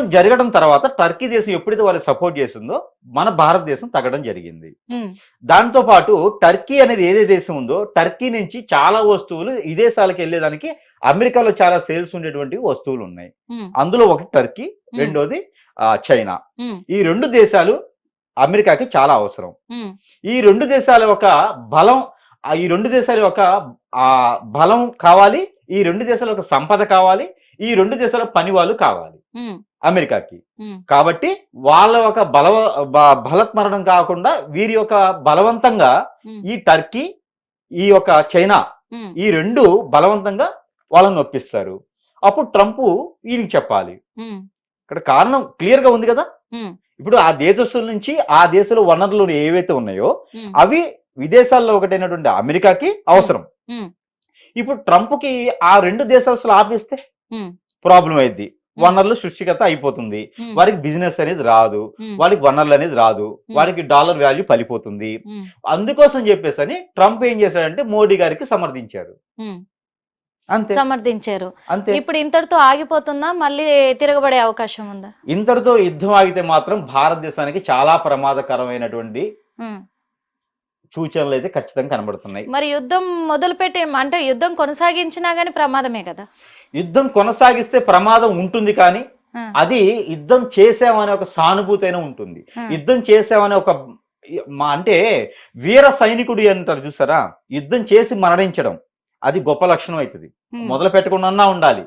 యుద్ధం జరగడం తర్వాత టర్కీ దేశం ఎప్పుడైతే వాళ్ళకి సపోర్ట్ చేసిందో మన భారతదేశం తగ్గడం జరిగింది. దాంతో పాటు టర్కీ అనేది ఏదే దేశం ఉందో టర్కీ నుంచి చాలా వస్తువులు విదేశాలకు వెళ్ళేదానికి అమెరికాలో చాలా సేల్స్ ఉండేటువంటి వస్తువులు ఉన్నాయి. అందులో ఒకటి టర్కీ రెండోది చైనా. ఈ రెండు దేశాలు అమెరికాకి చాలా అవసరం. ఈ రెండు దేశాల యొక్క బలం ఈ రెండు దేశాల యొక్క ఆ బలం కావాలి ఈ రెండు దేశాల యొక్క సంపద కావాలి ఈ రెండు దేశాల పని వాళ్ళు కావాలి. అమెరికాకి. కాబట్టి వాళ్ళ ఒక బల బ- బలత్మరణం కాకుండా వీరి యొక్క బలవంతంగా ఈ టర్కీ ఈ యొక్క చైనా ఈ రెండు బలవంతంగా వాళ్ళని నొప్పిస్తారు అప్పుడు ట్రంప్ ఈయనకి చెప్పాలి. ఇక్కడ కారణం క్లియర్గా ఉంది కదా? ఇప్పుడు ఆ దేశస్తుల నుంచి ఆ దేశంలో వనరులు ఏవైతే ఉన్నాయో అవి విదేశాల్లో ఒకటైనటువంటి అమెరికాకి అవసరం. ఇప్పుడు ట్రంప్కి ఆ రెండు దేశస్తులు ఆపిస్తే ప్రాబ్లం అయింది వనరులు సృష్టికత అయిపోతుంది. ఉమ్, వారికి బిజినెస్ అనేది రాదు. ఉమ్, వారికి వనరులు అనేది రాదు. వారికి డాలర్ వాల్యూ పలిపోతుంది. అందుకోసం చెప్పేసి అని ట్రంప్ ఏం చేశాడంటే మోడీ గారికి సమర్థించారు. అంతే. సమర్థించారు. అంతే. ఇప్పుడు ఇంతటితో ఆగిపోతుందా? మళ్ళీ తిరగబడే అవకాశం ఉందా? ఇంతటితో యుద్ధం ఆగితే మాత్రం భారతదేశానికి చాలా ప్రమాదకరమైనటువంటి. సూచనలు అయితే ఖచ్చితంగా కనబడుతున్నాయి. మరి యుద్ధం మొదలుపెట్టి అంటే యుద్ధం కొనసాగించినా గానీ ప్రమాదమే కదా? యుద్ధం కొనసాగిస్తే ప్రమాదం ఉంటుంది కానీ అది యుద్ధం చేసామనే ఒక సానుభూతి అయినా ఉంటుంది యుద్ధం చేసామనే ఒక మా అంటే వీర సైనికుడు అంటారు చూసారా? యుద్ధం చేసి మరణించడం అది గొప్ప లక్షణం అవుతుంది. మొదలు పెట్టకుండా ఉండాలి.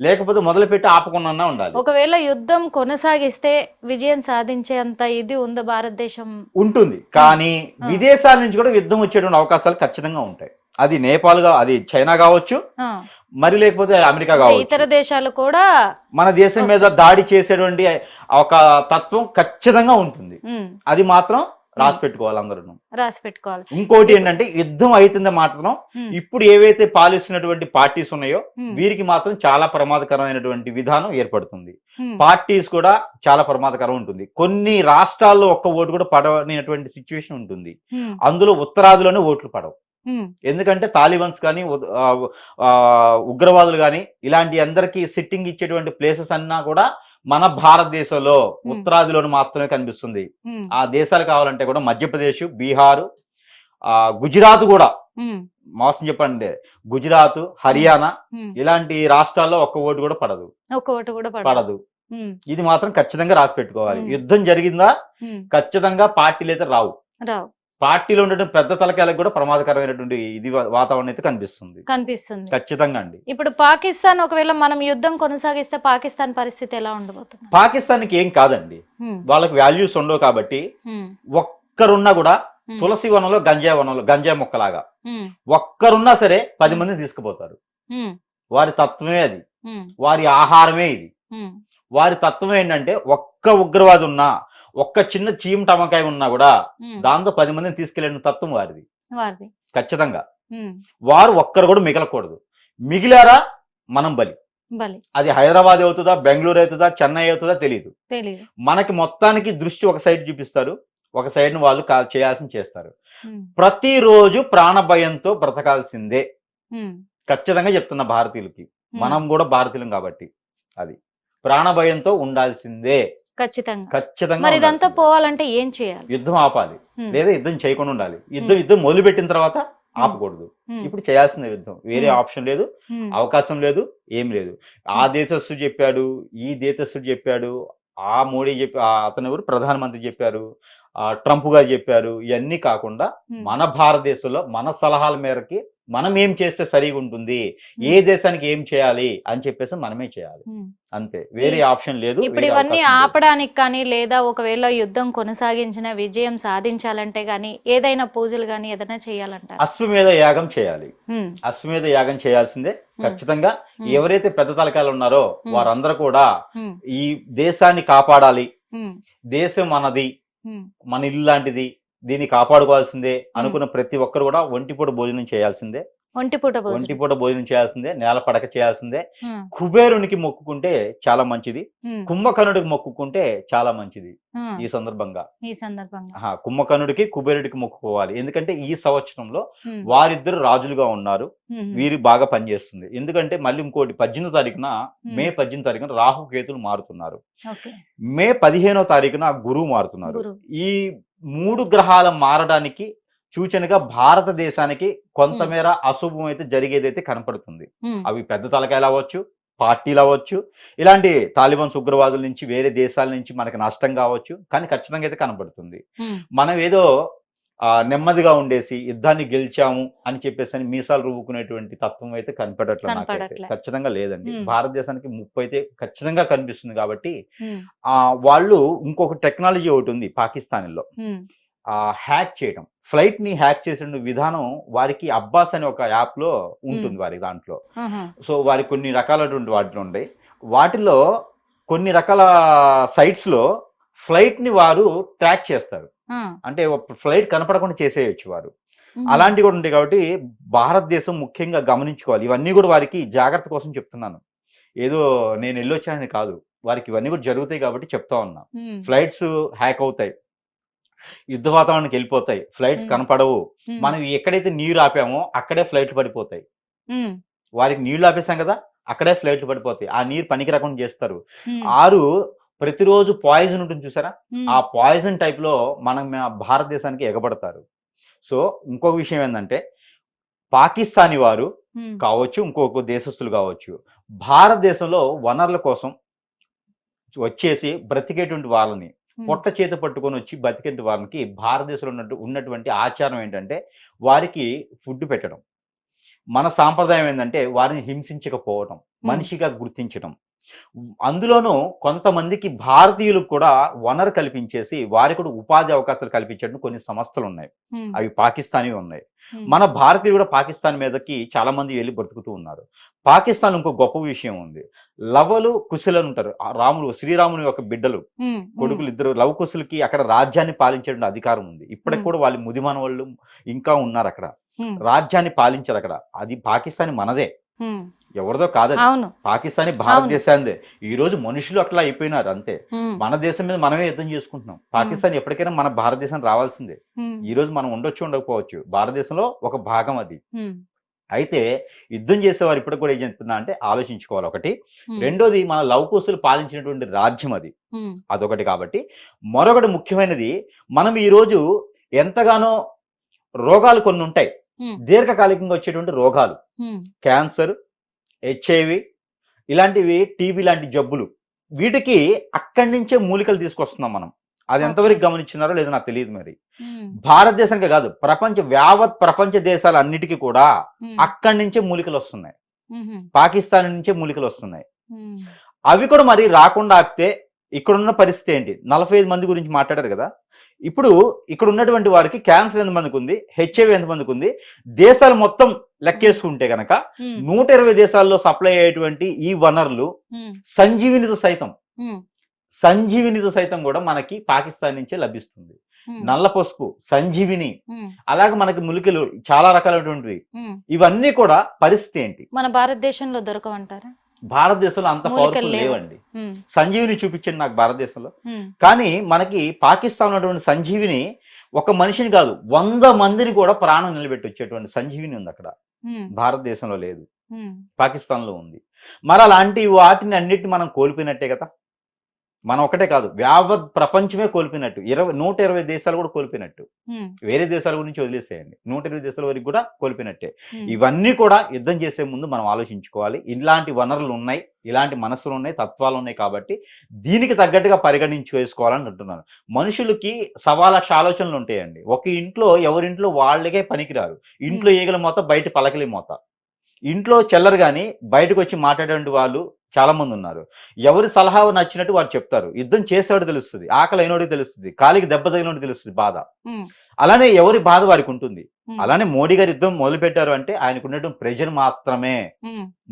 లేకపోతే మొదలు పెట్టి ఆపకుండా ఉండాలి. ఒకవేళ యుద్ధం కొనసాగిస్తే విజయం సాధించే అంత ఇది ఉందా భారతదేశం? ఉంటుంది. కానీ. విదేశాల నుంచి కూడా యుద్ధం వచ్చేటువంటి అవకాశాలు ఖచ్చితంగా ఉంటాయి. అది నేపాల్గా అది చైనా కావచ్చు మరి లేకపోతే అమెరికా అంటే ఇతర కావచ్చు దేశాలు కూడా మన దేశం మీద దాడి చేసేటువంటి ఒక తత్వం ఖచ్చితంగా ఉంటుంది. అది మాత్రం రాసి పెట్టుకోవాలి అందరూ రాసి పెట్టుకోవాలి. ఇంకోటి ఏంటంటే యుద్ధం అవుతుంది మాత్రం ఇప్పుడు ఏవైతే పాలిస్తున్నటువంటి పార్టీస్ ఉన్నాయో వీరికి మాత్రం చాలా ప్రమాదకరమైనటువంటి విధానం ఏర్పడుతుంది. పార్టీస్ కూడా చాలా ప్రమాదకరం ఉంటుంది. కొన్ని రాష్ట్రాల్లో ఒక్క ఓటు కూడా పడవనేటువంటి సిచ్యువేషన్ ఉంటుంది. అందులో ఉత్తరాదిలోనే ఓట్లు పడవు. ఎందుకంటే తాలిబన్స్ కానీ ఉగ్రవాదులు కానీ ఇలాంటి అందరికి సిట్టింగ్ ఇచ్చేటువంటి ప్లేసెస్ అన్నా కూడా మన భారతదేశంలో ఉత్తరాదిలోనే మాత్రమే కనిపిస్తుంది. ఆ దేశాలు కావాలంటే కూడా మధ్యప్రదేశ్ బీహారు ఆ గుజరాత్ కూడా. మోసం చెప్పండి. గుజరాత్ హర్యానా. ఇలాంటి రాష్ట్రాల్లో ఒక్క ఓటు కూడా పడదు. ఒక ఓటు కూడా పడదు. ఇది మాత్రం ఖచ్చితంగా రాసి పెట్టుకోవాలి. యుద్ధం జరిగిందా? ఖచ్చితంగా పార్టీలు అయితే రావు. రావు. పార్టీలో ఉండేటువంటి పెద్ద తలకాయలకు కూడా ప్రమాదకరమైనటువంటి ఇది వాతావరణం అయితే కనిపిస్తుంది. కనిపిస్తుంది. ఖచ్చితంగా అండి. ఇప్పుడు పాకిస్తాన్ ఒకవేళ మనం యుద్ధం కొనసాగిస్తే పాకిస్తాన్ పరిస్థితి ఎలా ఉండబోతుంది? పాకిస్తాన్కి ఏం కాదండి. వాళ్ళకి వాల్యూస్ ఉండవు కాబట్టి ఒక్కరున్నా కూడా తులసి వనంలో గంజాయి వనంలో గంజాయి మొక్కలాగా ఒక్కరున్నా సరే పది మందిని తీసుకుపోతారు. వారి తత్వమే అది. వారి ఆహారమే ఇది. వారి తత్వం ఏంటంటే ఒక్క ఉగ్రవాది ఉన్నా ఒక్క చిన్న చీమ టమకాయ ఉన్నా కూడా దాంతో పది మందిని తీసుకెళ్ళిన తత్వం వారిది. ఖచ్చితంగా. వారు ఒక్కరు కూడా మిగలకూడదు. మిగిలారా మనం బలి. బలి. అది హైదరాబాద్ అవుతుందా బెంగళూరు అవుతుందా చెన్నై అవుతుందా తెలియదు మనకి మొత్తానికి దృష్టి ఒక సైడ్ చూపిస్తారు. ఒక సైడ్ వాళ్ళు చేయాల్సింది చేస్తారు. ప్రతిరోజు ప్రాణ భయంతో బ్రతకాల్సిందే. ఖచ్చితంగా చెప్తున్న భారతీయులకి. మనం కూడా భారతీయులం కాబట్టి. అది. ప్రాణ భయంతో ఉండాల్సిందే. ఖచ్చితంగా. ఖచ్చితంగా మరి ఇదంతా. పోవాలంటే ఏం చేయాలి? యుద్ధం ఆపాలి. లేదా యుద్ధం చేయకుండా ఉండాలి. యుద్ధం. యుద్ధం మొదలు పెట్టిన తర్వాత ఆపకూడదు. ఇప్పుడు చేయాల్సిన యుద్ధం. వేరే. ఆప్షన్ లేదు అవకాశం లేదు ఏం లేదు. ఆ దేశస్థుడు చెప్పాడు ఈ దేశస్థుడు చెప్పాడు ఆ మోడీ చెప్పి అతను ఎవరు? ప్రధానమంత్రి చెప్పారు. ఆ ట్రంప్ గారు చెప్పారు. ఇవన్నీ కాకుండా మన భారతదేశంలో మన సలహాల మేరకి మనం ఏం చేస్తే సరిగా ఉంటుంది? ఏ దేశానికి ఏం చేయాలి? అని చెప్పేసి మనమే చేయాలి. అంతే. వేరే ఆప్షన్ లేదు. ఇప్పుడు ఇవన్నీ. ఆపడానికి కానీ లేదా ఒకవేళ యుద్ధం కొనసాగించిన విజయం సాధించాలంటే గానీ ఏదైనా పూజలు గానీ ఏదైనా చేయాలంటారు? అశ్వమేధ యాగం చేయాలి. అశ్వమేధ యాగం చేయాల్సిందే. ఖచ్చితంగా ఎవరైతే పెద్ద తలకాయలు ఉన్నారో. వారందరూ కూడా ఈ దేశాన్ని కాపాడాలి. దేశం మనది మన ఇల్లు లాంటిది దీన్ని కాపాడుకోవాల్సిందే అనుకున్న ప్రతి ఒక్కరు కూడా ఒంటిపూట భోజనం చేయాల్సిందే. ఒంటిపూట ఒంటిపూట భోజనం. చేయాల్సిందే నేల పడక చేయాల్సిందే. కుబేరునికి మొక్కుకుంటే చాలా మంచిది. కుంభకర్ణుడికి మొక్కుకుంటే చాలా మంచిది ఈ సందర్భంగా. ఈ సందర్భంగా. కుంభకర్ణుడికి కుబేరుడికి మొక్కుకోవాలి. ఎందుకంటే ఈ సంవత్సరంలో వారిద్దరు రాజులుగా ఉన్నారు. వీరి బాగా పనిచేస్తుంది ఎందుకంటే మళ్ళీ ఇంకోటి పద్దెనిమిదో తారీఖున మే పద్దెనిమిది తారీఖున రాహు కేతులు మారుతున్నారు. మే పదిహేనో తారీఖున గురువు మారుతున్నారు. ఈ మూడు గ్రహాల మారడానికి సూచనగా భారతదేశానికి కొంతమేర అశుభం అయితే జరిగేదైతే కనపడుతుంది. అవి పెద్ద తలకాయలు అవ్వచ్చు పార్టీలు అవ్వచ్చు ఇలాంటి తాలిబాన్స్ ఉగ్రవాదుల నుంచి వేరే దేశాల నుంచి మనకి నష్టం కావచ్చు కానీ ఖచ్చితంగా అయితే కనపడుతుంది. మనం ఏదో నెమ్మదిగా ఉండేసి యుద్ధాన్ని గెలిచాము అని చెప్పేసి అని మీసాలు రువ్వుకునేటువంటి తత్వం అయితే నాకైతే కనపడట్లే. ఖచ్చితంగా లేదండి. భారతదేశానికి ముప్పు అయితే ఖచ్చితంగా కనిపిస్తుంది కాబట్టి ఆ వాళ్ళు ఇంకొక టెక్నాలజీ ఒకటి ఉంది పాకిస్తాన్లో. హ్యాక్ చేయడం ఫ్లైట్ని హ్యాక్ చేసిన విధానం వారికి అబ్బాస్ అనే ఒక యాప్లో ఉంటుంది వారి దాంట్లో. సో వారికి కొన్ని రకాలటువంటి వాటిలో ఉన్నాయి వాటిలో కొన్ని రకాల sites లో ఫ్లైట్ని వారు ట్రాక్ చేస్తారు. అంటే ఫ్లైట్ కనపడకుండా చేసేయచ్చు వారు. అలాంటివి కూడా ఉంటాయి కాబట్టి భారతదేశం ముఖ్యంగా గమనించుకోవాలి. ఇవన్నీ కూడా వారికి జాగ్రత్త కోసం చెప్తున్నాను. ఏదో నేను వెళ్ళొచ్చానని కాదు. వారికి ఇవన్నీ కూడా జరుగుతాయి కాబట్టి చెప్తా ఉన్నా. ఫ్లైట్స్ హ్యాక్ అవుతాయి. యుద్ధ వాతావరణానికి వెళ్ళిపోతాయి. ఫ్లైట్స్. కనపడవు. మనం ఎక్కడైతే నీరు ఆపామో అక్కడే ఫ్లైట్లు పడిపోతాయి. వారికి నీళ్ళు ఆపేసాం కదా అక్కడే ఫ్లైట్లు పడిపోతాయి. ఆ నీరు పనికి రకం చేస్తారు. ఆరు ప్రతిరోజు పాయిజన్ ఉంటుంది చూసారా? ఆ పాయిజన్ టైప్లో మనం భారతదేశానికి ఎగబడతారు. సో ఇంకొక విషయం ఏంటంటే పాకిస్తానీ వారు కావచ్చు ఇంకొక దేశస్తులు కావచ్చు భారతదేశంలో వనరుల కోసం వచ్చేసి బ్రతికేటువంటి వాళ్ళని పొట్ట చేత పట్టుకొని వచ్చి బతికే వారికి భారతదేశంలో ఉన్నట్టు ఉన్నటువంటి ఆచారం ఏంటంటే వారికి ఫుడ్ పెట్టడం. మన సాంప్రదాయం ఏంటంటే వారిని హింసించకపోవడం మనిషిగా గుర్తించడం అందులోనూ కొంతమందికి భారతీయులకు కూడా వనరు కల్పించేసి వారికి కూడా ఉపాధి అవకాశాలు కల్పించడం కొన్ని సంస్థలు ఉన్నాయి. అవి పాకిస్తానీ ఉన్నాయి. మన భారతీయులు కూడా పాకిస్తాన్ మీదకి చాలా మంది వెళ్ళి బ్రతుకుతూ ఉన్నారు. పాకిస్తాన్ ఇంకో గొప్ప విషయం ఉంది. లవలు కుశలు ఉంటారు. రాములు శ్రీరాముని యొక్క బిడ్డలు కొడుకులు ఇద్దరు లవ కుశలకి అక్కడ రాజ్యాన్ని పాలించే అధికారం ఉంది. ఇప్పటికి. కూడా వాళ్ళు ముదిమాన వాళ్ళు ఇంకా ఉన్నారు అక్కడ. రాజ్యాన్ని పాలించారు అక్కడ. అది పాకిస్తాన్ మనదే. ఎవరిదో కాదు పాకిస్తానీ భారతదేశాందే ఈ రోజు మనుషులు అట్లా అయిపోయినారు అంతే. మన దేశం మీద మనమే యుద్ధం చేసుకుంటున్నాం. పాకిస్తాన్ ఎప్పటికైనా మన భారతదేశం రావాల్సిందే. ఈ రోజు మనం ఉండొచ్చు ఉండకపోవచ్చు. భారతదేశంలో ఒక భాగం అది. అయితే యుద్ధం చేసేవారు ఇప్పటికి కూడా ఏం చెప్తున్నా అంటే ఆలోచించుకోవాలి. ఒకటి. రెండోది మన లవకుశులు పాలించినటువంటి రాజ్యం అది. అదొకటి కాబట్టి. మరొకటి ముఖ్యమైనది మనం ఈరోజు ఎంతగానో రోగాలు కొన్ని ఉంటాయి. దీర్ఘకాలికంగా వచ్చేటువంటి రోగాలు. క్యాన్సర్ హెచ్ఐవి ఇలాంటివి టీబీ లాంటి జబ్బులు. వీటికి అక్కడి నుంచే మూలికలు తీసుకొస్తున్నాం మనం. అది ఎంతవరకు గమనించినారో లేదో నాకు తెలియదు మరి. భారతదేశానికి కాదు ప్రపంచ యావత్ ప్రపంచ దేశాలన్నిటికీ కూడా ఉమ్, అక్కడి నుంచే మూలికలు వస్తున్నాయి. పాకిస్తాన్ నుంచే మూలికలు వస్తున్నాయి. అవి కూడా మరి రాకుండా ఆపితే ఇక్కడున్న పరిస్థితి ఏంటి? నలభై ఐదు మంది గురించి మాట్లాడారు కదా? ఇప్పుడు ఇక్కడ ఉన్నటువంటి వారికి క్యాన్సర్ ఎంతమందికి ఉంది? హెచ్ఐవి ఎంతమందికి ఉంది? దేశాలు మొత్తం లెక్కేసుకుంటే గనక నూట ఇరవై దేశాల్లో సప్లై అయ్యేటువంటి ఈ వనరులు సంజీవినితో సైతం సంజీవినితో సైతం కూడా మనకి పాకిస్తాన్ నుంచే లభిస్తుంది. నల్ల పసుపు సంజీవిని అలాగే మనకి ములికలు చాలా రకాలైనటువంటివి. ఇవన్నీ కూడా పరిస్థితి ఏంటి? మన భారతదేశంలో దొరకవంటారా? భారతదేశంలో అంత పవర్ఫుల్ లేవు. లేవండి. సంజీవిని చూపించండి నాకు భారతదేశంలో. కానీ మనకి పాకిస్తాన్ ఉన్నటువంటి సంజీవిని ఒక మనిషిని కాదు వంద మందిని కూడా ప్రాణం నిలబెట్టి వచ్చేటువంటి సంజీవిని ఉంది అక్కడ. భారతదేశంలో లేదు. ఉమ్, పాకిస్తాన్లో ఉంది. మరి అలాంటి వాటిని అన్నిటిని మనం కోల్పోయినట్టే కదా. మనం ఒకటే కాదు యావత్ ప్రపంచమే కోల్పోయినట్టు. ఇరవై నూట ఇరవై దేశాలు కూడా కోల్పోయినట్టు. వేరే దేశాల గురించి వదిలేసేయండి. నూట ఇరవై దేశాల వరకు కూడా కోల్పోయినట్టే. ఇవన్నీ కూడా యుద్ధం చేసే ముందు మనం ఆలోచించుకోవాలి. ఇలాంటి వనరులు ఉన్నాయి ఇలాంటి మనసులు ఉన్నాయి తత్వాలు ఉన్నాయి కాబట్టి దీనికి తగ్గట్టుగా పరిగణించుకోవాలని అంటున్నాను. మనుషులకి సవా లక్ష ఆలోచనలు ఉంటాయండి. ఒక ఇంట్లో ఎవరింట్లో వాళ్ళకే పనికిరారు ఇంట్లో ఈగల మోత బయట పలకలి మోత. ఇంట్లో చెల్లరు కానీ బయటకు వచ్చి మాట్లాడే వాళ్ళు చాలా మంది ఉన్నారు ఎవరి సలహా నచ్చినట్టు వారు చెప్తారు. యుద్ధం చేసేవాడు తెలుస్తుంది. ఆకలి అయినోడికి తెలుస్తుంది. కాలికి దెబ్బ తగినోడికి తెలుస్తుంది బాధ. అలానే ఎవరి బాధ వారికి ఉంటుంది. అలానే మోడీ గారు యుద్ధం మొదలు పెట్టారు అంటే ఆయనకు ఉన్నటువంటి ప్రెజర్ మాత్రమే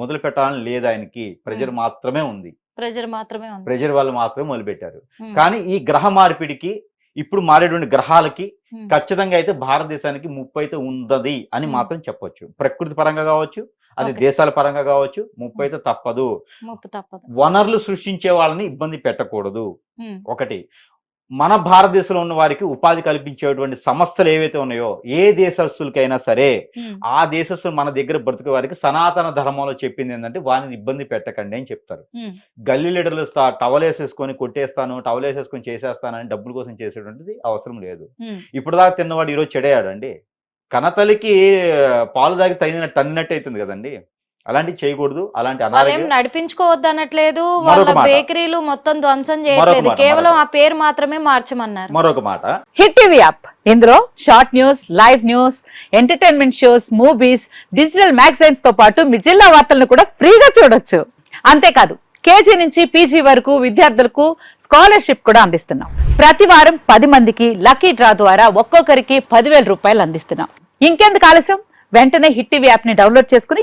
మొదలు పెట్టాలని లేదు ఆయనకి. ప్రెజర్ మాత్రమే ఉంది. ప్రెజర్ మాత్రమే ప్రెజర్ వాళ్ళు మాత్రమే మొదలు పెట్టారు ఉమ్, కానీ ఈ గ్రహ మార్పిడికి ఇప్పుడు మారేటువంటి గ్రహాలకి ఖచ్చితంగా అయితే భారతదేశానికి ముప్పు అయితే ఉండదు అని. మాత్రం చెప్పొచ్చు. ప్రకృతి పరంగా కావచ్చు అది. దేశాల పరంగా కావచ్చు ముప్పు అయితే తప్పదు. వనరులు సృష్టించే వాళ్ళని ఇబ్బంది పెట్టకూడదు. ఒకటి. మన భారతదేశంలో ఉన్న వారికి ఉపాధి కల్పించేటువంటి సంస్థలు ఏవైతే ఉన్నాయో ఏ దేశస్తులకైనా సరే ఆ దేశస్తులు మన దగ్గర బ్రతికే వారికి సనాతన ధర్మంలో చెప్పింది ఏంటంటే వారిని ఇబ్బంది పెట్టకండి అని చెప్తారు. గల్లీ లీడర్లు టవల్ వేసేసుకొని కొట్టేస్తాను టవల్ వేసేసుకొని చేసేస్తానని డబ్బుల కోసం చేసేటువంటిది అవసరం లేదు. ఇప్పుడు దాకా తిన్నవాడు ఈరోజు చెడేయాడండి. కనతలికి పాలు దాగి తగిన తన్నినట్టు అవుతుంది కదండి. అలాంటివి చేయకూడదు. అలాంటి అనారోగ్యం నడిపించుకోవద్దు అనట్లేదు. వాళ్ళ. బేకరీలు మొత్తం ధ్వంసం చేయట్లేదు. కేవలం. ఆ పేరు మాత్రమే మార్చమన్నారు. మరొక మాట. Hit TV app. ఇందులో short news live news entertainment shows movies digital మ్యాగజైన్స్తో పాటు మీ జిల్లా వార్తలను కూడా ఫ్రీగా చూడొచ్చు. అంతేకాదు కేజీ నుంచి పీజీ వరకు విద్యార్థులకు స్కాలర్షిప్ కూడా అందిస్తున్నాం. ప్రతి వారం పది మందికి లక్కీ డ్రా ద్వారా ఒక్కొక్కరికి పదివేల రూపాయలు అందిస్తున్నాం. ఇంకెందుకు ఆలస్యం? వెంటనే హిట్ టీవీ యాప్ని డౌన్లోడ్ చేసుకుని